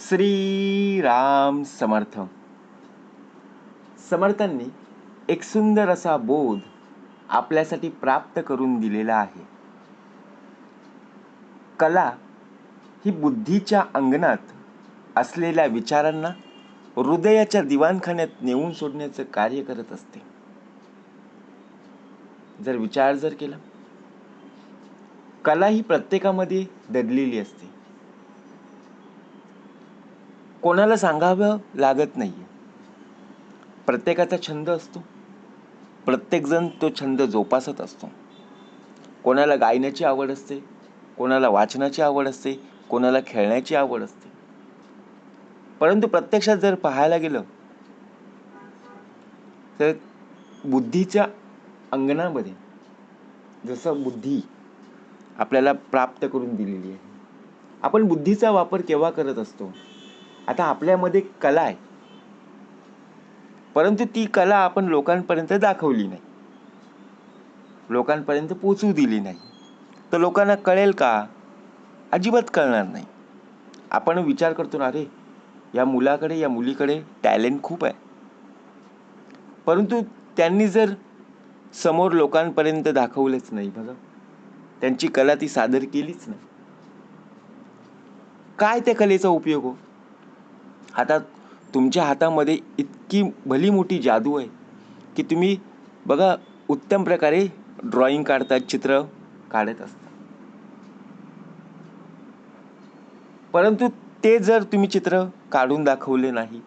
श्री राम समर्थ. समर्थांनी एक सुंदर असा बोध आपल्यासाठी प्राप्त करून दिलेला आहे. कला ही बुद्धीच्या अंगणात असलेल्या विचारांना हृदयाच्या दिवाणखान्यात नेऊन सोडण्याचं कार्य करत असते. जर विचार जर केला कला ही प्रत्येकामध्ये दडलेली असते. कोणाला सांगावं लागत नाहीये. प्रत्येकाचा छंद असतो. प्रत्येकजण तो छंद जोपासत असतो. कोणाला गायण्याची आवड असते कोणाला वाचनाची आवड असते कोणाला खेळण्याची आवड असते. परंतु प्रत्यक्षात जर पाहायला गेलं तर बुद्धीच्या अंगणामध्ये जसं बुद्धी आपल्याला प्राप्त करून दिलेली आहे आपण बुद्धीचा वापर केव्हा करत असतो? आता आपल्यामध्ये कला आहे. परंतु ती कला आपण लोकांपर्यंत दाखवली नाही. लोकांपर्यंत पोचवू दिली नाही. तर लोकांना कळेल का? अजिबात कळणार नाही. आपण विचार करतो ना अरे या मुलाकडे या मुलीकडे टॅलेंट खूप आहे. परंतु त्यांनी जर समोर लोकांपर्यंत दाखवलंच नाही बघा. त्यांची कला ती सादर केलीच नाही. काय त्या कलेचा उपयोग हो? आता तुमच्या हातामध्ये इतकी भली मोठी जादू आहे की तुम्ही बघा उत्तम प्रकारे ड्रॉइंग काढतात चित्र काढत असतात. परंतु ते जर तुम्ही चित्र काढून दाखवले नाही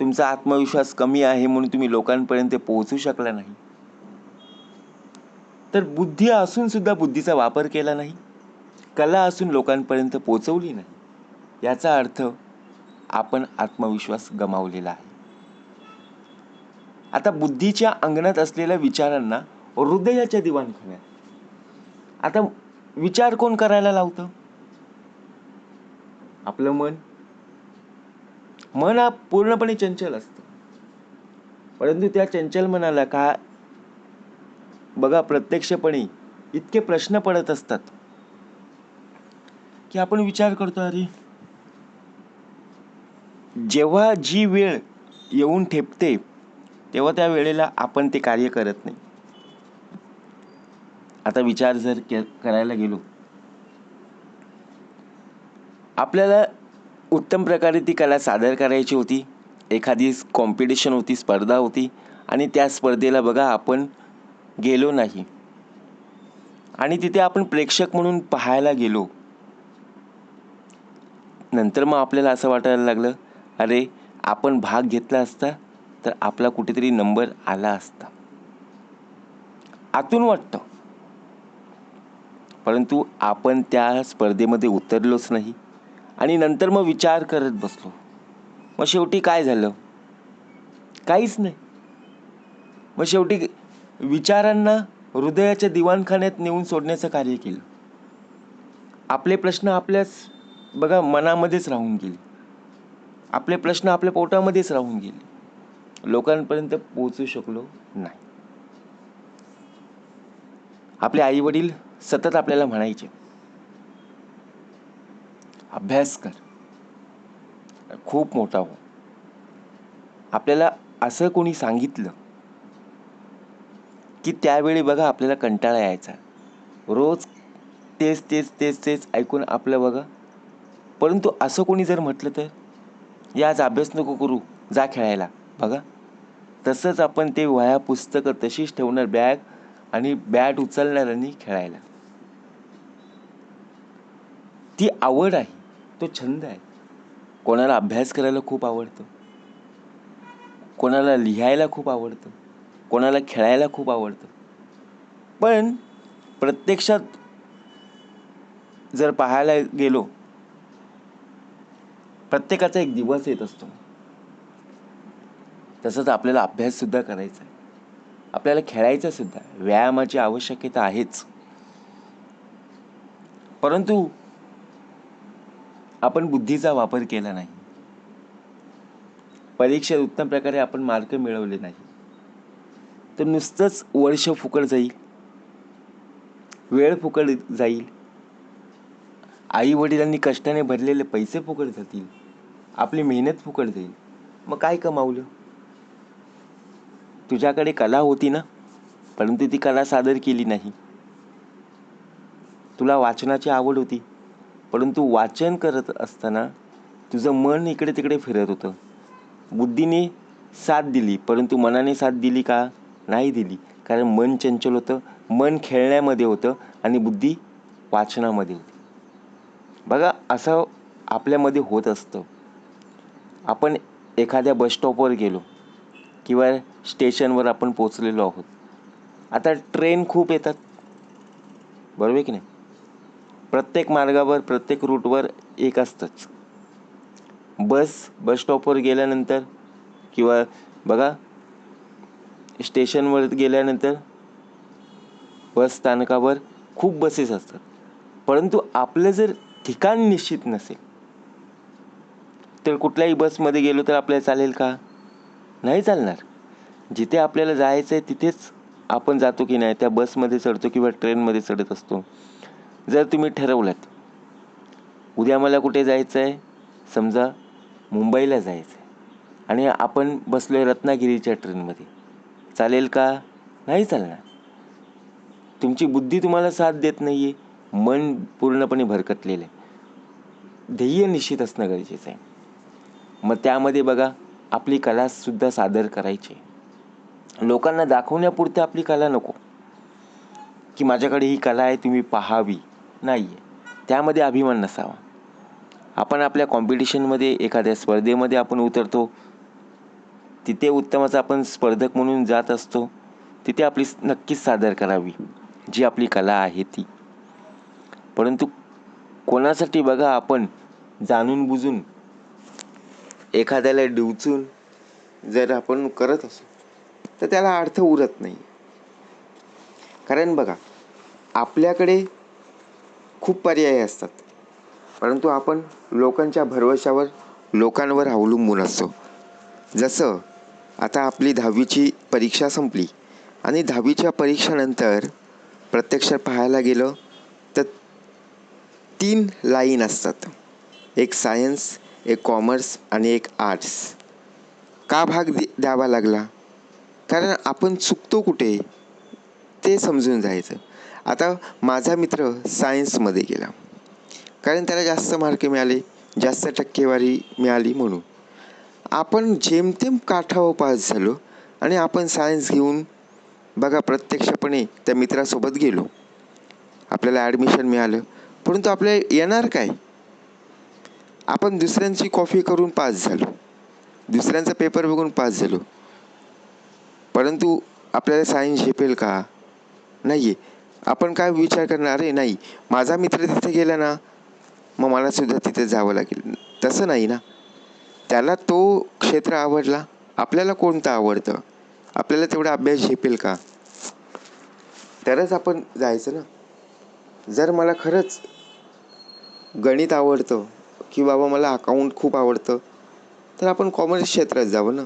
तुमचा आत्मविश्वास कमी आहे म्हणून तुम्ही लोकांपर्यंत पोहोचू शकला नाही तर बुद्धी असून सुद्धा बुद्धीचा वापर केला नाही कला असून लोकांपर्यंत पोहोचवली नाही. याचा अर्थ आपण आत्मविश्वास गमावलेला आहे. आता बुद्धीच्या अंगणात असलेल्या विचारांना हृदयाच्या दिवाणखान्यात. आता विचार कोण करायला लावतं? आपलं मन. मन हा पूर्णपणे चंचल असतं. परंतु त्या चंचल मनाला का बघा प्रत्यक्षपणे इतके प्रश्न पडत असतात की आपण विचार करतो अरे जेव्हा जी वेळ येऊन ठेपते तेव्हा त्या वेळेला आपण ते कार्य करत नाही. आता विचार जर के करायला गेलो. आपल्याला उत्तम प्रकारे ती कला सादर करायची होती एखादी कॉम्पिटिशन होती स्पर्धा होती आणि त्या स्पर्धेला बघा आपण गेलो नाही. आणि तिथे आपण प्रेक्षक म्हणून पाहायला गेलो. नंतर मग आपल्याला असं वाटायला लागलं अरे आपण भाग घेतला असता तर आपला कुठेतरी नंबर आला असता. आतून वाटतं. परंतु आपण त्या स्पर्धेमध्ये उतरलोच नाही आणि नंतर मग विचार करत बसलो. मग शेवटी काय झालं? काहीच नाही. मग शेवटी विचारांना हृदयाच्या दिवाणखान्यात नेऊन सोडण्याचं कार्य केलं. आपले प्रश्न आपल्याच बघा मनामध्येच राहून गेले. आपले प्रश्न आपल्या पोटामध्येच राहून गेले. लोकांपर्यंत पोहोचू शकलो नाही. आपले आई वडील सतत आपल्याला म्हणायचे अभ्यास कर. खूप मोठा हो. आपल्याला असं कोणी सांगितलं की त्यावेळी बघा आपल्याला कंटाळा यायचा. रोज तेच तेच तेच तेच ऐकून आपलं बघा. परंतु असं कोणी जर म्हटलं तर? या आज अभ्यास नको करू जा खेळायला. बघा. तसंच आपण ते वह्या पुस्तकं तशीच ठेवणार बॅग आणि बॅट उचलणार आणि खेळायला. ती आवड आहे तो छंद आहे. कोणाला अभ्यास करायला खूप आवडतं. कोणाला लिहायला खूप आवडतं. कोणाला खेळायला खूप आवडतं. पण प्रत्यक्षात जर पाहायला गेलो प्रत्येकाचा एक दिवस येत असतो. तसंच आपल्याला अभ्यास सुद्धा करायचा आहे. आपल्याला खेळायचं सुद्धा व्यायामाची आवश्यकता आहेच. परंतु आपण बुद्धीचा वापर केला नाही. परीक्षेत उत्तम प्रकारे आपण मार्क मिळवले नाही. तर नुसतंच वर्ष फुकट जाईल. वेळ फुकट जाईल. आई वडिलांनी कष्टाने भरलेले पैसे फुकट जातील. आपली मेहनत फुकट जाईल. मग काय कमावलं? तुझ्याकडे कला होती ना परंतु ती कला सादर केली नाही. तुला वाचनाची आवड होती परंतु वाचन करत असताना तुझं मन इकडे तिकडे फिरत होतं. बुद्धीने साथ दिली परंतु मनाने साथ दिली का? नाही दिली. कारण मन चंचल होतं मन खेळण्यामध्ये होतं आणि बुद्धी वाचनामध्ये होती. बघा असं आपल्यामध्ये होत असतं. आपण एखाद्या बसस्टॉपवर गेलो किंवा स्टेशनवर आपण पोचलेलो आहोत. आता ट्रेन खूप येतात. बरोबर आहे की नाही? प्रत्येक मार्गावर प्रत्येक रूटवर एक असतंच. बस बस स्टॉपवर गेल्यानंतर किंवा बघा स्टेशनवर गेल्यानंतर बस स्थानकावर खूप बसेस असतात. परंतु आपलं जर ठिकाण निश्चित नसेल तर कुठल्याही बसमध्ये गेलो तर आपल्याला चालेल का? नाही चालणार. जिथे आपल्याला जायचं आहे तिथेच आपण जातो की नाही त्या बसमध्ये चढतो किंवा ट्रेनमध्ये चढत असतो. जर तुम्ही ठरवलात उद्या मला कुठे जायचं आहे? समजा मुंबईला जायचं आहे. आणि आपण बसलो आहे रत्नागिरीच्या ट्रेनमध्ये. चालेल का? नाही चालणार. तुमची बुद्धी तुम्हाला साथ देत नाही आहे मन पूर्णपणे भरकटलेलं आहे. ध्येय निश्चित असणं गरजेचं आहे. मग त्यामध्ये बघा आपली कलासुद्धा सादर करायची. लोकांना दाखवण्यापुरते आपली कला नको. की माझ्याकडे ही कला आहे तुम्ही पाहावी. नाही आहे त्यामध्ये अभिमान नसावा. आपण आपल्या कॉम्पिटिशनमध्ये एखाद्या स्पर्धेमध्ये आपण उतरतो तिथे उत्तमाचा आपण स्पर्धक म्हणून जात असतो तिथे आपली नक्कीच सादर करावी जी आपली कला आहे ती. परंतु कोणासाठी बघा आपण जाणून बुजून एखाद्याला डिवचून जर आपण करत असू तर त्याला अर्थ उरत नाही. कारण बघा आपल्याकडे खूप पर्याय असतात. परंतु आपण लोकांच्या भरवशावर लोकांवर अवलंबून असतो. जसं आता आपली दहावीची परीक्षा संपली आणि दहावीच्या परीक्षेनंतर प्रत्यक्ष पाहायला गेलं तर तीन लाईन असतात. एक सायन्स एक कॉमर्स आणि एक आर्ट्स का भाग दे द्यावा लागला? कारण आपण चुकतो कुठे? ते समजून जायचं. आता माझा मित्र सायन्समध्ये गेला. कारण त्याला जास्त मार्क मिळाले जास्त टक्केवारी मिळाली म्हणून. आपण जेमतेम काठावर पास झालो आणि आपण सायन्स घेऊन बघा प्रत्यक्षपणे त्या मित्रासोबत गेलो. आपल्याला ॲडमिशन मिळालं. परंतु आपल्याला येणार काय? आपण दुसऱ्यांची कॉफी करून पास झालो. दुसऱ्यांचा पेपर बघून पास झालो. परंतु आपल्याला सायन्स झेपेल का? नाही आहे आपण काय विचार करणार? आहे नाही. माझा मित्र तिथे गेला ना मग मलासुद्धा तिथे जावं लागेल. तसं नाही ना? त्याला तो क्षेत्र आवडला. आपल्याला कोणतं आवडतं? आपल्याला तेवढा अभ्यास झेपेल का? तरच आपण जायचं ना? जर मला खरंच गणित आवडतं की बाबा मला अकाउंट खूप आवडतं. तर आपण कॉमर्स क्षेत्रात जावं ना.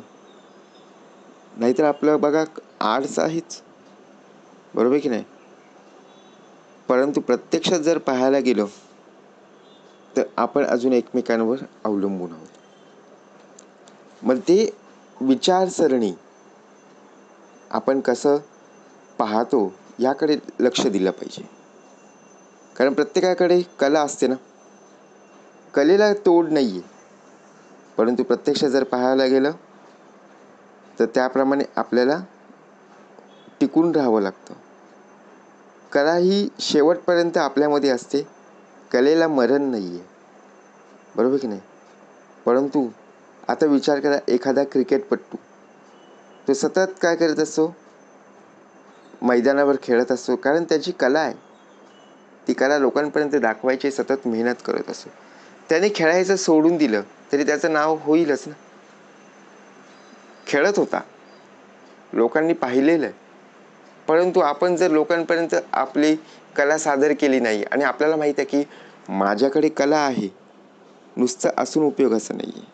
नाहीतर आपलं बघा आर्ट्स आहेच. बरोबर की नाही? परंतु प्रत्यक्षात जर पाहायला गेलो तर आपण अजून एकमेकांवर अवलंबून आहोत. मग ते विचारसरणी आपण कसं पाहतो याकडे लक्ष दिलं पाहिजे. कारण प्रत्येकाकडे कला असते ना. कलेला तोड नाही आहे परंतु प्रत्यक्ष जर पाहायला गेलं तर त्याप्रमाणे आपल्याला टिकून राहावं लागतं. कला ही शेवटपर्यंत आपल्यामध्ये असते. कलेला मरण नाही आहे बरोबर की नाही? परंतु आता विचार करा एखादा क्रिकेटपट्टू तो सतत काय करत असतो? मैदानावर खेळत असतो. कारण त्याची कला आहे. ती कला लोकांपर्यंत दाखवायची सतत मेहनत करत असतो. त्याने खेळायचं सोडून दिलं तरी त्याचं नाव होईलच ना. खेळत होता. लोकांनी पाहिलेलं आहे. परंतु आपण जर लोकांपर्यंत आपली कला सादर केली नाही आणि आपल्याला माहीत आहे की माझ्याकडे कला आहे नुसतं असून उपयोगाचं नाही आहे.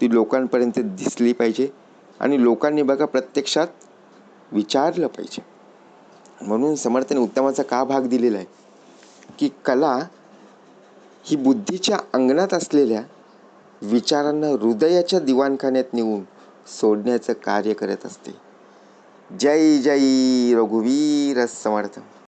ती लोकांपर्यंत दिसली पाहिजे आणि लोकांनी बघा प्रत्यक्षात विचारलं पाहिजे. म्हणून समर्थाने उत्तमाचा का भाग दिलेला आहे? की कला ही बुद्धीच्या अंगणात असलेल्या विचारांना हृदयाच्या दिवाणखान्यात नेऊन सोडण्याचं कार्य करत असते. जय जय रघुवीर समर्थ.